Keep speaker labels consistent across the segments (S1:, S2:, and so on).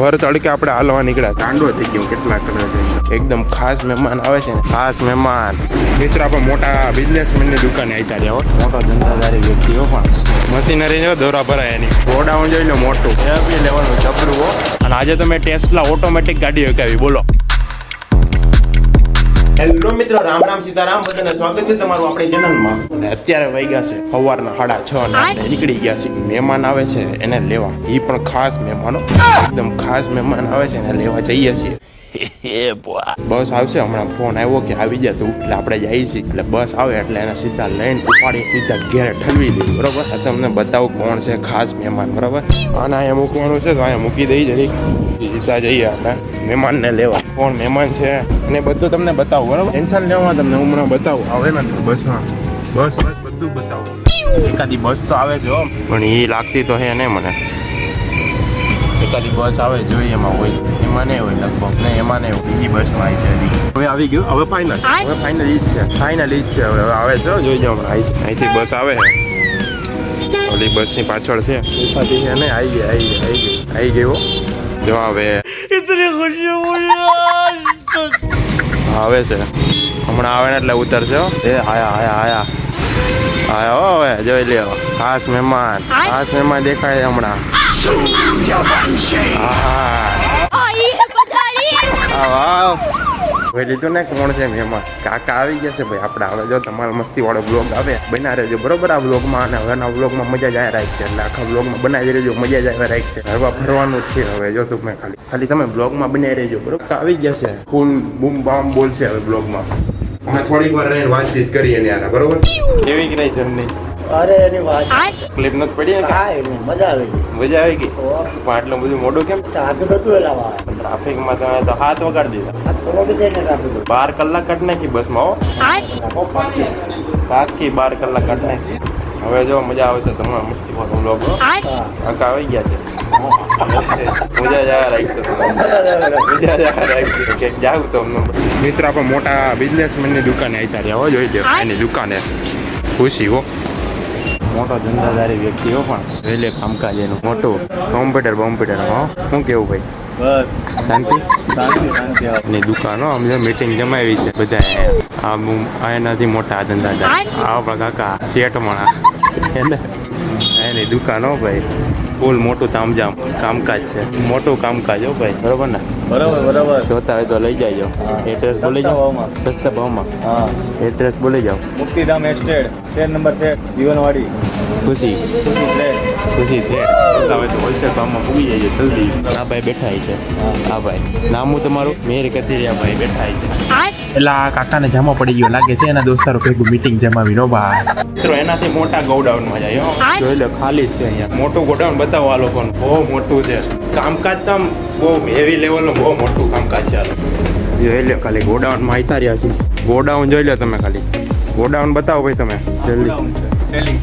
S1: ભર તડકે આપણે હાલવા નીકળ્યા. ગાંડો થઈ ગયો કેટલા કલર એકદમ ખાસ મહેમાન આવે છે ને ખાસ મહેમાન. મિત્ર આપણે મોટા બિઝનેસમેનની દુકાને આવતા રહ્યા હોય મોટો ધંધાદારી વ્યક્તિઓ પણ. મશીનરી જો દોરા ભરાય એની. ગોડાઉન જોઈને મોટું. લેવલનું જબરું હો. અને આજે તમે ટેસ્ટલા ઓટોમેટિક ગાડી હકાવી બોલો. હેલો મિત્રો, રામ રામ સીતારામ, બધાને સ્વાગત છે તમારું આપણી ચેનલમાં. અને અત્યારે વાગ્યા છે સવારના સાડા છ આપણે નીકળી ગયા છે મહેમાન આવે છે એને લેવા. એ પણ ખાસ મહેમાનો, એકદમ ખાસ મહેમાન આવે છે એને લેવા જઈએ છીએ. બસ આવશે હમણાં ફોન આવ્યો કે આવી જા તું. એટલે આપણે જઈએ છીએ. એટલે બસ આવે એટલે એને સીધા લઈને ઉપાડી સીધા ઘેરે ઠલવી દે બરોબર? તમને બતાવું કોણ છે ખાસ મહેમાન, બરોબર? અને અહીંયા મૂકવાનું છે તો અહીંયા મૂકી દઈ જરી. સીધા જઈએ આપણે મહેમાનને લેવા. કોણ મહેમાન છે? અને બધું તમને બતાવું, બરોબર? ટેન્શન લેવા તમને હું હમણાં બતાવું. આવે ને બસમાં. બસ બસ, બધું બતાવું એકાદી બસ તો આવે છે પણ એ લાગતી તો હે ને મને. એકાદી બસ આવે જોઈએ એમાં હોય. એમાં નહીં હોય લગભગ. ને એમાં નહીં હોય. બીજી બસમાં આવી છે હવે આવી ગયું. હવે ફાઇનલ હવે ફાઇનલ ઈ જ છે. ફાઇનલ ઈ જ છે. હવે હવે આવે છે હો, જોઈ જાઓ. આવી અહીંથી બસ આવે છે. ઓલી બસની પાછળ છે. ને આવી ગઈ આવી ગઈ આવી ગઈ. આવી હો. જો હવે. આવે છે. હમણાં આવે ને એટલે ઉતરશે હો. એ આયા આયા આયા. આયા હો હવે. જોઈ લ્યો. ખાસ મહેમાન. ખાસ મહેમાન દેખાય હમણાં. આવ આવ ભાઈ, લીધું ને કોણ છે મહેમાન? કાકા આવી ગયા છે ભાઈ. આપણે હવે જો તમારો મસ્તી વાળો બ્લોગ આવે બના રહેજો. બરોબર આ બ્લોગમાં અને હવેના બ્લોગમાં મજા જાય રાખ છે. એટલે આખા બ્લોગમાં બનાવી રહેજો મજા જ રાખ રાખશે હરવા ફરવાનું છે હવે, જો તું મેં ખાલી ખાલી તમે બ્લોગમાં બનાવી રહેજો, બરોબર? આવી ગયા છે. ફૂલ બૂમ બામ બોલશે હવે બ્લોગમાં અમે થોડીક વાર રહીને વાતચીત કરીએ ને આના બરોબર? કેવી કે નહીં જર્ની?
S2: અરે એની વાત.
S1: ક્લિપ નથી પડી ને
S2: કાંઈ? નહીં મજા આવી ગઈ.
S1: મજા આવી ગઈ? પણ આટલું બધું મોડું કેમ?
S2: ટ્રાફિક હતું એલા વાર
S1: ટ્રાફિકમાં તમે તો હાથ વગાડી દીધા.
S2: થોડો બી જઈને ટ્રાફિક
S1: બાર કલાક કાઢ નાખી બસમાં હો. બાકી બાર કલાક કાઢ નાખી. હવે જો મજા આવશે તમને મસ્તી વ્લોગ હો.
S2: હા
S1: આવી ગયા છે. મજા જ આવ્યા રાખશે મજા જ આવ્યા રાખશે ક્યાંક જાવ તો અમને. મિત્ર આપણે મોટા બિઝનેસમેનની દુકાને આવતા રહ્યા હો જોઈ લો એની દુકાને. ખુશી હો. મોટો ધંધાદારી વ્યક્તિઓ પણ વહેલે કામકાજ એનું મોટું. કોમ્પ્યુટર કોમ્પ્યુટર હો. શું કેવું ભાઈ?
S2: બસ.
S1: શાંતિ?
S2: શાંતિ
S1: દુકાનો અમને મીટિંગ જમાવી છે બધા આ એનાથી મોટા ધંધાદાર. આ આપણા કાકા શેઠમણા એને એની દુકાનો ભાઈ. ફૂલ મોટું તામજામ કામકાજ છે. મોટું કામકાજ હો ભાઈ. બરોબર ને?
S2: બરાબર બરાબર.
S1: જોતા હોય તો લઈ
S2: જાયજો.
S1: એડ્રેસ બોલી જાઓ. સસ્તા ભાવમાં.
S2: હા.
S1: એડ્રેસ બોલી જાઓ.
S2: મુક્તિધામ એસ્ટેટ શેર નંબર છે જીવનવાડી.
S1: ખુશી.
S2: ખુશી
S1: ખુશી છે. હોય તો હોલસેલ ભાવમાં પૂગી જઈએ જલ્દી. આ ભાઈ બેઠા છે. આ ભાઈ. નામું તમારું? મેર કથિરિયા ભાઈ બેઠા છે.
S3: એટલે આ કાકાને જામો પડી ગયો લાગે છે એના દોસ્તારો ભેગું મીટિંગ જમાવી નો બા.
S1: મિત્રો એનાથી મોટા ગોડાઉનમાં જાય હો. જોઈ લો ખાલી છે અહીંયા. મોટું ગોડાઉન બતાવો આ લોકોનું. બહુ મોટું છે. કામકાજ તો આમ બહુ હેવી લેવલનું બહુ મોટું કામકાજ છે જોઈ લો ખાલી ગોડાઉનમાં આવતા રહ્યા છે ગોડાઉન જોઈ લો તમે ખાલી. ગોડાઉન બતાવો ભાઈ તમે. જલ્દી.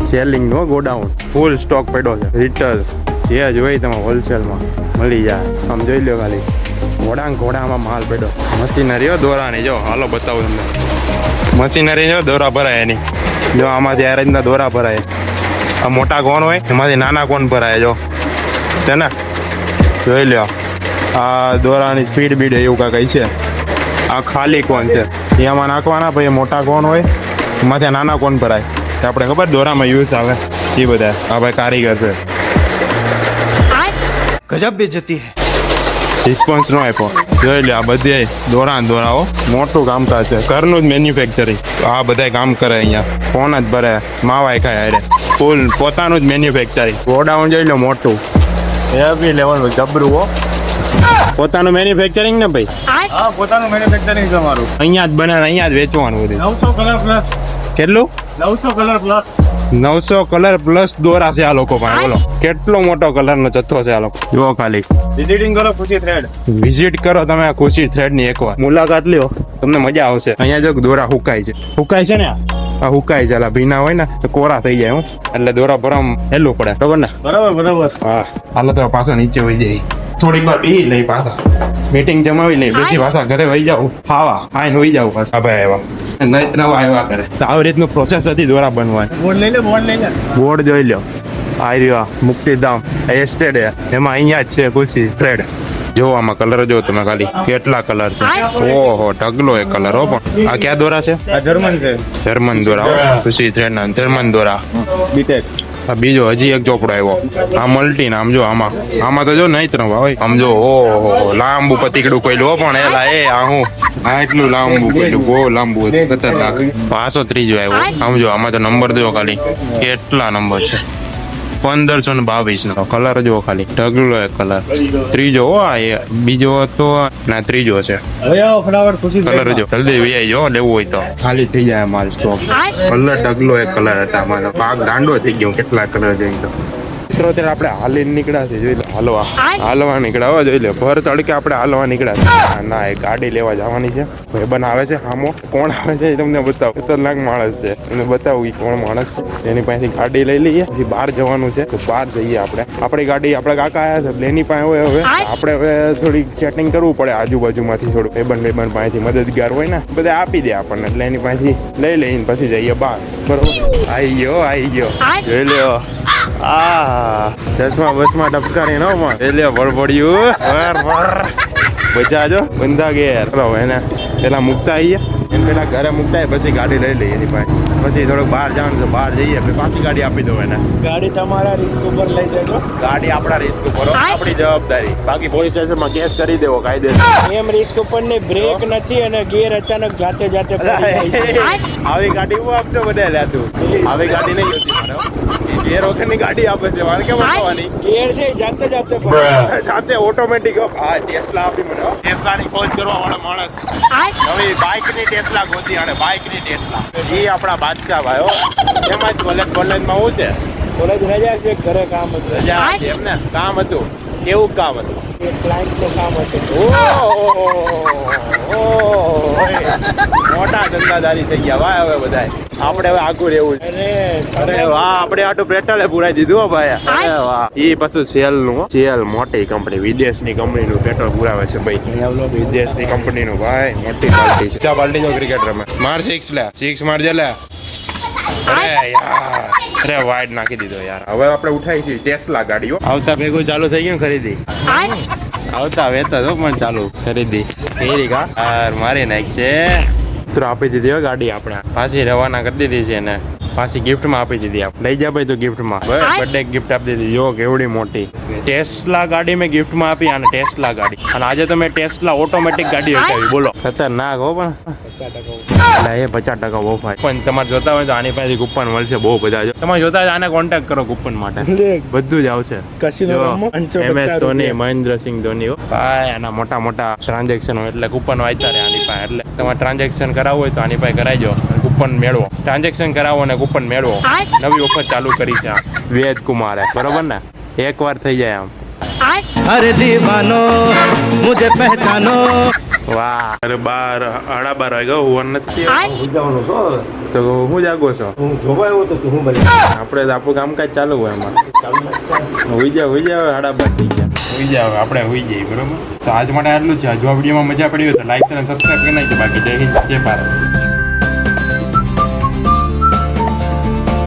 S1: સેલિંગ નો ગોડાઉન ફૂલ સ્ટોક પડ્યો છે. રિટેલ જે જોઈ તમે હોલસેલમાં મળી જાય. આમ જોઈ લો ખાલી. ઘોડા ઘોડામાં માલ પડ્યો. મશીનરી હો, દોરાની. જો, હાલો બતાવું તમને. મશીનરી જો દોરા ભરાય એની. જો, આમાંથી રીતના દોરા ભરાય. આ મોટા કોણ હોય? એમાંથી નાના કોણ ભરાય, જો. છે ને? જોઈ લ્યો. આ દોરાની સ્પીડ બીડ એવું કાંઈ છે. આ ખાલી કોણ છે? એમાં નાખવાના, પછી મોટા કોણ હોય? એમાંથી નાના કોણ ભરાય? આપણે ખબર દોરામાં યુઝ આવે. એ બધા. આ ભાઈ કારીગર છે.
S3: ગજબ બેજતી હે.
S1: રિસ્પોન્સ નો આપ્યો. જોઈ લે આ બધી દોરા દોરાઓ મોટું કામકાજ છે. ઘરનું જ મેન્યુફેક્ચરિંગ આ બધા કામ કરે અહીંયા. ફોન જ ભરે. માવાય ખાય અરે ફૂલ પોતાનું જ મેન્યુફેક્ચરિંગ ગોડાઉન જોઈ લો મોટું. હેવી લેવલનું જબરું હો. પોતાનું મેન્યુફેક્ચરિંગ ને ભાઈ?
S2: હા પોતાનું મેન્યુફેક્ચરિંગ તમારું
S1: અહીંયા જ બનાવે અહીંયા જ વેચવાનું બધું.
S2: નવસો કલાક
S1: કેટલું?
S2: નવસો કલર પ્લસ
S1: નવસો કલર પ્લસ દોરા છે આ લોકો પાસે. બોલો. કેટલો મોટો કલર નો જથ્થો છે આ લોકો? જુઓ ખાલી.
S2: વિઝિટિંગ કરો ખુશી થ્રેડ
S1: વિઝિટ કરો તમે આ ખુશી થ્રેડની એકવાર. મુલાકાત લ્યો. તમને મજા આવશે. અહીંયા જો દોરા હુકાય છે. હુકાય છે ને આ? હુકાય છે. એટલે ભીના હોય ને તો કોરા થઈ જાય હું એટલે દોરા ભરમ હેલું પડે. બરોબર ને?
S2: બરાબર બરાબર.
S1: હા. હાલો તો પાછો નીચે વહી જાય થોડીક વાર બે લઈ પાછા. મીટિંગ જમાવી લઈ પછી પાછા ઘરે વહી જાવ ખાવા. ખાઈને વહી જાવ પાછા. ભાઈ આવ્યા. નહીં નવા આવ્યા કરે તો આવી રીતનું પ્રોસેસ હતી દોરા બનવાની.
S2: બોર્ડ લઈ લે બોર્ડ લઈ લે.
S1: બોર્ડ જોઈ લો આ રહ્યો મુક્તિધામ એસ્ટેડ એમાં અહીંયા જ છે ખુશી ફ્રેડ જો આમાં કલર જો તમે ખાલી. કેટલા કલર છે? ઓહો ઢગલો એ કલર હો પણ. આ ક્યાં દોરા છે?
S2: આ જર્મન છે.
S1: જર્મન દોરા ખુશી થ્રેડ ના જર્મન દોરા.
S2: બીટેક્સ
S1: આ બીજો હજી એક ચોપડો આવ્યો. આ મલ્ટી આમ જો આમાં. આમાં તો જો નહીં ત્રણ ભાઈ આમ જો, ઓહો લાંબુ પતિકડું કોઈ લો પણ એલા એ, આ હું? આ એટલું લાંબુ કોઈ બહુ લાંબુ હતું, ખતરનાક. પાછો ત્રીજો આવ્યો. આમ જો, આમાં તો નંબર દો ખાલી. કેટલા નંબર છે? પંદરસો ને બાવીસ નો કલર જો ખાલી. ઢગલો એક કલર. ત્રીજો હો આ એ બીજો હતો ના ત્રીજો છે. કલર જો જલ્દી વી જો લેવું હોય તો. ખાલી થઈ જાય માલ સ્ટોક કલર ઢગલો એક કલર હતા મારો પાક દાંડો થઈ ગયો કેટલા કલર જોઈ તો. મિત્રો અત્યારે આપણે હાલીને નીકળ્યા છે જોઈ લે હાલવા. હાલવા નીકળ્યા હો જોઈ લે ભર તડકે આપણે હાલવા નીકળ્યા છે ના, એ ગાડી લેવા જવાની છે. ભાઈબંધ આવે છે હામો. કોણ આવે છે એ તમને બતાવું. ખતરનાક માણસ છે. તમને બતાવું કે કોણ માણસ છે. એની પાસેથી ગાડી લઈ લઈએ પછી બહાર જવાનું છે. તો બહાર જઈએ આપણે. આપણી ગાડી આપણા કાકા આવ્યા છે એની પાસે હોય હવે. આપણે હવે થોડીક સેટિંગ કરવું પડે આજુબાજુમાંથી થોડું. ભાઈબંધ ભાઈબંધ પાસેથી મદદગાર હોય ને બધા આપી દે આપણને. એટલે એની પાસેથી લઈ લઈને પછી જઈએ બહાર. બરોબર? આઈ ગયો આઈ ગયો. જોઈ લ્યો. આ ચશ્મા બસમાં નો માં એટલે વળવડ્યું વર વર. બચાજો. બંધા ગેર ચલો એને પેલા મુકતા આવીએ એને પેલા ઘરે મુકતા પછી ગાડી લઈ લઈએ એની પાસે. પછી થોડુંક બહાર જવાનું છે બહાર જઈએ. પછી પાછી ગાડી આપી દો એને.
S3: ગાડી તમારા રિસ્ક ઉપર લઈ જજો.
S1: ગાડી આપણા રિસ્ક ઉપર આપણી જવાબદારી. બાકી પોલીસ સ્ટેશનમાં કેસ કરી દેવો કાયદેસર.
S3: એમ રિસ્ક ઉપર ને બ્રેક નથી અને ગેર અચાનક જાતે જાતે પડી જાય છે.
S1: આવી ગાડી હું આપતો બધા તું. આવી ગાડી નહીં હતી મારે હો. એ ગેર વગરની ગાડી આપે છે. મારે કેમ આપવાની
S3: ગેર છે જાતે જાતે
S1: જાતે ઓટોમેટિક હા. ટેસ્લા આપી મને. ટેસ્લાની ખોજ કરવા વાળો માણસ. નવી બાઇકની ટેસ્લા ગોતી અને બાઇકની ટેસ્લા એ આપણા બાદશાહ ભાઈઓ એમાં જ કોલેજ કોલેજમાં હું છે?
S3: કોલેજ રજા છે ઘરે કામ હતું.
S1: રજા એમ ને? કામ હતું. કેવું કામ હતું?
S3: એ ક્લાયન્ટનું કામ હતું.
S1: ઓહો, મોટા ધંધાદારી થઈ ગયા. ભાઈ હવે બધાય. આપણે હવે આખું રહેવું
S3: અરે
S1: અરે વાહ આપણે આટલું પેટ્રોલે પુરાઈ દીધું હો ભાઈ. અરે વાહ. એ પાછું સેલનું સેલ મોટી કંપની વિદેશની કંપની નું પેટ્રોલ પુરાવે છે ભાઈ. વિદેશની કંપની નું ભાઈ મોટી પાર્ટી છે. ચા પાર્ટી જો ક્રિકેટ રમે માર સિક્સ લે સિક્સ મારજે લે. અરે યાર. અરે વાઇડ નાખી દીધો યાર. હવે આપણે ઉઠાઈ છીએ ટેસ્લા ગાડીઓ. આવતા ભેગું ચાલુ થઈ ગયું ખરીદી. આવતા વેતા તો પણ ચાલુ ખરીદી. ફેરી કા? યાર મારી નાખશે મિત્રો આપી દીધી હોય ગાડી આપણે. પાછી રવાના કરી દીધી છે ને પાછી ગિફ્ટમાં આપી દીધી આપ. લઈ જા ભાઈ તો ગિફ્ટમાં બર્થડે ગિફ્ટ આપી દીધી. જો કેવડી મોટી. ટેસ્લા ગાડી મેં ગિફ્ટમાં આપી અને ટેસ્લા ગાડી. અને આજે તો મેં ટેસ્લા ઓટોમેટિક ગાડી હટાવી. બોલો. ખતરનાક હો પણ. કૂપન મળશે ટ્રાન્ઝેક્શન હોય આની પાસે. એટલે તમારે ટ્રાન્ઝેક્શન કરાવવું હોય તો આની પાસે કરાવી દો કૂપન મેળવો. ટ્રાન્ઝેક્શન કરાવો અને કૂપન મેળવો. નવી ઓફર ચાલુ કરી છે વેદ કુમારે. બરોબર ને? એક વાર થઈ જાય આમ.
S4: અરે દીવાનો મુજે પહેચાનો.
S1: વાહ. અરે બાર સાડા બાર વાગ્યા હું નથી
S5: હું જવાનો છો?
S1: તો હું જાગો છો?
S5: હું જોવા આવ્યો તો હું બને
S1: આપણે તો આપણું કામકાજ ચાલુ હોય એમાં. હોઈ જાવ હુઈ જાવ સાડા બાર થઈ ગયા. હુઈ જાવ આપણે હોઈ જઈએ બરોબર? તો આજ માટે આટલું જ છે. જો આ વિડીયોમાં મજા પડી હોય તો લાઈક અને સબસ્ક્રાઈબ કરી નાખજો. બાકી જય હિન્દ જય ભારત.